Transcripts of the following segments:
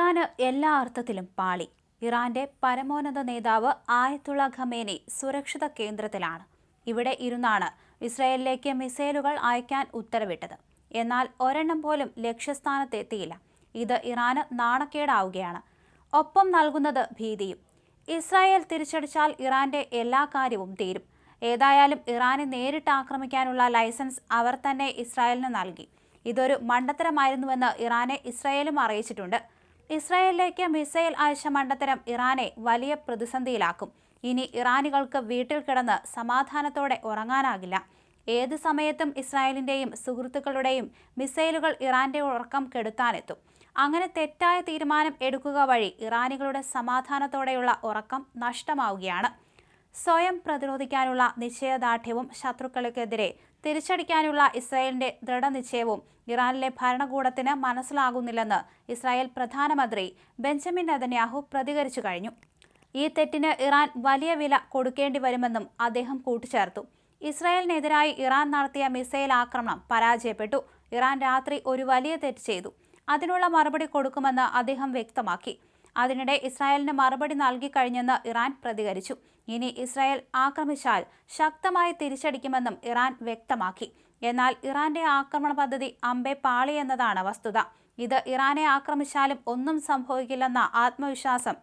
ഇറാന് എല്ലാ അർത്ഥത്തിലും പാളി. ഇറാന്റെ പരമോന്നത നേതാവ് ആയത്തുള്ള ഖമേനി സുരക്ഷിത കേന്ദ്രത്തിലാണ്. ഇവിടെ ഇരുന്നാണ് ഇസ്രായേലിലേക്ക് മിസൈലുകൾ അയക്കാൻ ഉത്തരവിട്ടത്. എന്നാൽ ഒരെണ്ണം പോലും ലക്ഷ്യസ്ഥാനത്തെത്തിയില്ല. ഇത് ഇറാന് നാണക്കേടാവുകയാണ്. ഒപ്പം നൽകുന്നത് ഭീതിയും. ഇസ്രായേൽ തിരിച്ചടിച്ചാൽ ഇറാന്റെ എല്ലാ കാര്യവും തീരും. ഏതായാലും ഇറാനെ നേരിട്ട് ആക്രമിക്കാനുള്ള ലൈസൻസ് അവർ തന്നെ ഇസ്രായേലിന് നൽകി. ഇതൊരു മണ്ടത്തരമായിരുന്നുവെന്ന് ഇറാനെ ഇസ്രായേലും അറിയിച്ചിട്ടുണ്ട്. ഇസ്രായേലിലേക്ക് മിസൈൽ അയച്ച മണ്ടത്തരം ഇറാനെ വലിയ പ്രതിസന്ധിയിലാക്കും. ഇനി ഇറാനികൾക്ക് വീട്ടിൽ കിടന്ന് സമാധാനത്തോടെ ഉറങ്ങാനാകില്ല. ഏത് സമയത്തും ഇസ്രായേലിന്റെയും സുഹൃത്തുക്കളുടെയും മിസൈലുകൾ ഇറാന്റെ ഉറക്കം കെടുത്താനെത്തും. അങ്ങനെ തെറ്റായ തീരുമാനം എടുക്കുക വഴി ഇറാനികളുടെ സമാധാനത്തോടെയുള്ള ഉറക്കം നഷ്ടമാവുകയാണ്. സ്വയം പ്രതിരോധിക്കാനുള്ള നിശ്ചയദാർഢ്യവും ശത്രുക്കൾക്കെതിരെ തിരിച്ചടിക്കാനുള്ള ഇസ്രായേലിന്റെ ദൃഢനിശ്ചയവും ഇറാനിലെ ഭരണകൂടത്തിന് മനസ്സിലാകുന്നില്ലെന്ന് ഇസ്രായേൽ പ്രധാനമന്ത്രി ബെഞ്ചമിൻ നെതന്യാഹു പ്രതികരിച്ചു കഴിഞ്ഞു. ഈ തെറ്റിന് ഇറാൻ വലിയ വില കൊടുക്കേണ്ടി വരുമെന്നും അദ്ദേഹം കൂട്ടിച്ചേർത്തു. ഇസ്രായേലിനെതിരായി ഇറാൻ നടത്തിയ മിസൈൽ ആക്രമണം പരാജയപ്പെട്ടു. ഇറാൻ രാത്രി ഒരു വലിയ തെറ്റ് ചെയ്തു. അതിനുള്ള മറുപടി കൊടുക്കുമെന്ന് അദ്ദേഹം വ്യക്തമാക്കി. അതിനിടെ ഇസ്രായേലിന് മറുപടി നൽകിക്കഴിഞ്ഞെന്ന് ഇറാൻ പ്രതികരിച്ചു. ഇനി ഇസ്രായേൽ ആക്രമിച്ചാൽ ശക്തമായി തിരിച്ചടിക്കുമെന്നും ഇറാൻ വ്യക്തമാക്കി. എന്നാൽ ഇറാന്റെ ആക്രമണ പദ്ധതി അമ്പെ പാളി എന്നതാണ് വസ്തുത. ഇത് ഇറാനെ ആക്രമിച്ചാലും ഒന്നും സംഭവിക്കില്ലെന്ന ആത്മവിശ്വാസം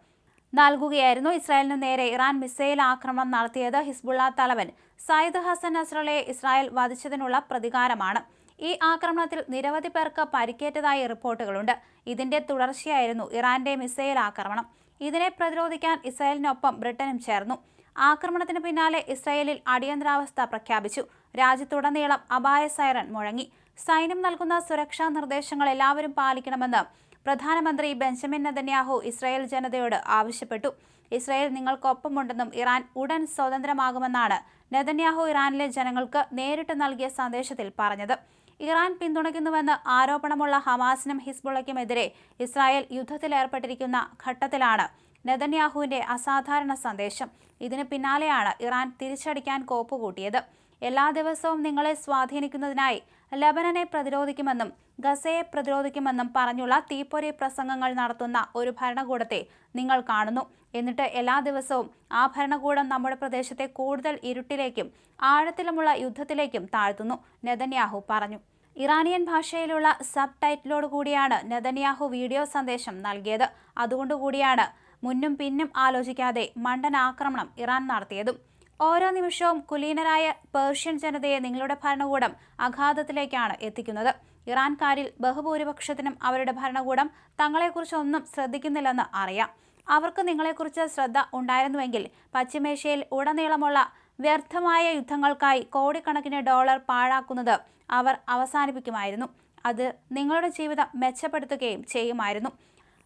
നൽകുകയായിരുന്നു ഇസ്രായേലിന് നേരെ ഇറാൻ മിസൈൽ ആക്രമണം നടത്തിയത് ഹിസ്ബുള്ള തലവൻ സയ്യിദ് ഹസൻ നസ്രലയെ ഇസ്രായേൽ വധിച്ചതിനുള്ള പ്രതികാരമാണ്. ഈ ആക്രമണത്തിൽ നിരവധി പേർക്ക് പരിക്കേറ്റതായി റിപ്പോർട്ടുകളുണ്ട്. ഇതിന്റെ തുടർച്ചയായിരുന്നു ഇറാന്റെ മിസൈൽ ആക്രമണം. ഇതിനെ പ്രതിരോധിക്കാൻ ഇസ്രായേലിനൊപ്പം ബ്രിട്ടനും ചേർന്നു. ആക്രമണത്തിന് പിന്നാലെ ഇസ്രായേലിൽ അടിയന്തരാവസ്ഥ പ്രഖ്യാപിച്ചു. രാജ്യത്തുടനീളം അപായ സൈറൺ മുഴങ്ങി. സൈന്യം നൽകുന്ന സുരക്ഷാ നിർദ്ദേശങ്ങൾ എല്ലാവരും പാലിക്കണമെന്ന് പ്രധാനമന്ത്രി ബെഞ്ചമിൻ നെതന്യാഹു ഇസ്രായേൽ ജനതയോട് ആവശ്യപ്പെട്ടു. ഇസ്രായേൽ നിങ്ങൾക്കൊപ്പമുണ്ടെന്നും ഇറാൻ ഉടൻ സ്വതന്ത്രമാകുമെന്നാണ് നെതന്യാഹു ഇറാനിലെ ജനങ്ങൾക്ക് നേരിട്ട് നൽകിയ സന്ദേശത്തിൽ പറഞ്ഞത്. ഇറാൻ പിന്തുണയ്ക്കുന്നുവെന്ന് ആരോപണമുള്ള ഹമാസിനും ഹിസ്ബുള്ളയ്ക്കുമെതിരെ ഇസ്രായേൽ യുദ്ധത്തിലേർപ്പെട്ടിരിക്കുന്ന ഘട്ടത്തിലാണ് നെതന്യാഹുവിന്റെ അസാധാരണ സന്ദേശം. ഇതിന് പിന്നാലെയാണ് ഇറാൻ തിരിച്ചടിക്കാൻ കോപ്പുകൂട്ടിയത്. എല്ലാ ദിവസവും നിങ്ങളെ സ്വാധീനിക്കുന്നതിനായി ലബനനെ പ്രതിരോധിക്കുമെന്നും ഗസയെ പ്രതിരോധിക്കുമെന്നും പറഞ്ഞുള്ള തീപ്പൊരി പ്രസംഗങ്ങൾ നടത്തുന്ന ഒരു ഭരണകൂടത്തെ നിങ്ങൾ കാണുന്നു. എന്നിട്ട് എല്ലാ ദിവസവും ആ ഭരണകൂടം നമ്മുടെ പ്രദേശത്തെ കൂടുതൽ ഇരുട്ടിലേക്കും ആഴത്തിലുമുള്ള യുദ്ധത്തിലേക്കും താഴ്ത്തുന്നു നെതന്യാഹു പറഞ്ഞു. ഇറാനിയൻ ഭാഷയിലുള്ള സബ് ടൈറ്റിലോട് കൂടിയാണ് നെതന്യാഹു വീഡിയോ സന്ദേശം നൽകിയത്. അതുകൊണ്ടുകൂടിയാണ് മുന്നും പിന്നും ആലോചിക്കാതെ മണ്ടൻ ആക്രമണം ഇറാൻ നടത്തിയതും. ഓരോ നിമിഷവും കുലീനരായ പേർഷ്യൻ ജനതയെ നിങ്ങളുടെ ഭരണകൂടം അഘാതത്തിലേക്കാണ് എത്തിക്കുന്നത്. ഇറാൻകാരിൽ ബഹുഭൂരിപക്ഷത്തിനും അവരുടെ ഭരണകൂടം തങ്ങളെക്കുറിച്ച് ഒന്നും ശ്രദ്ധിക്കുന്നില്ലെന്ന് അറിയാം. അവർക്ക് നിങ്ങളെക്കുറിച്ച് ശ്രദ്ധ ഉണ്ടായിരുന്നുവെങ്കിൽ പശ്ചിമേഷ്യയിൽ ഉടനീളമുള്ള വ്യർത്ഥമായ യുദ്ധങ്ങൾക്കായി കോടിക്കണക്കിന് ഡോളർ പാഴാക്കുന്നത് അവർ അവസാനിപ്പിക്കുമായിരുന്നു. അത് നിങ്ങളുടെ ജീവിതം മെച്ചപ്പെടുത്തുകയും ചെയ്യുമായിരുന്നു.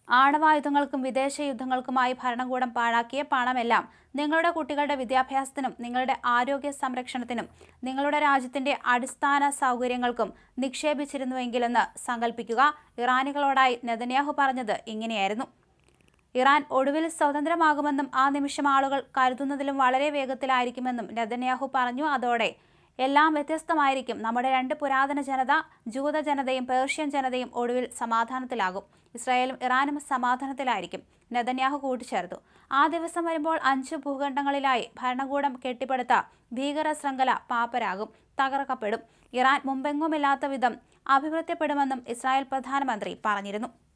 ആണവായുധങ്ങൾക്കും വിദേശ യുദ്ധങ്ങൾക്കുമായി ഭരണകൂടം പാഴാക്കിയ പണമെല്ലാം നിങ്ങളുടെ കുട്ടികളുടെ വിദ്യാഭ്യാസത്തിനും നിങ്ങളുടെ ആരോഗ്യ സംരക്ഷണത്തിനും നിങ്ങളുടെ രാജ്യത്തിന്റെ അടിസ്ഥാന സൗകര്യങ്ങൾക്കും നിക്ഷേപിച്ചിരുന്നുവെങ്കിലെന്ന് സങ്കല്പിക്കുക ഇറാനികളോടായി നെതന്യാഹു പറഞ്ഞത് ഇങ്ങനെയായിരുന്നു. ഇറാൻ ഒടുവിൽ സ്വതന്ത്രമാകുമെന്നും ആ നിമിഷം ആളുകൾ കരുതുന്നതിലും വളരെ വേഗത്തിലായിരിക്കുമെന്നും നെതന്യാഹു പറഞ്ഞു. അതോടെ എല്ലാം വ്യത്യസ്തമായിരിക്കും. നമ്മുടെ രണ്ട് പുരാതന ജനത ജൂത ജനതയും പേർഷ്യൻ ജനതയും ഒടുവിൽ സമാധാനത്തിലാകും. ഇസ്രായേലും ഇറാനും സമാധാനത്തിലായിരിക്കും. നെതന്യാഹു കൂട്ടിച്ചേർത്തു. ആ ദിവസം വരുമ്പോൾ അഞ്ച് ഭൂഖണ്ഡങ്ങളിലായി ഭരണകൂടം കെട്ടിപ്പടുത്ത ഭീകര ശൃംഖല പാപ്പരാകും തകർക്കപ്പെടും. ഇറാൻ മുമ്പെങ്ങുമില്ലാത്ത വിധം അഭിവൃദ്ധിപ്പെടുമെന്നും ഇസ്രായേൽ പ്രധാനമന്ത്രി പറഞ്ഞിരുന്നു.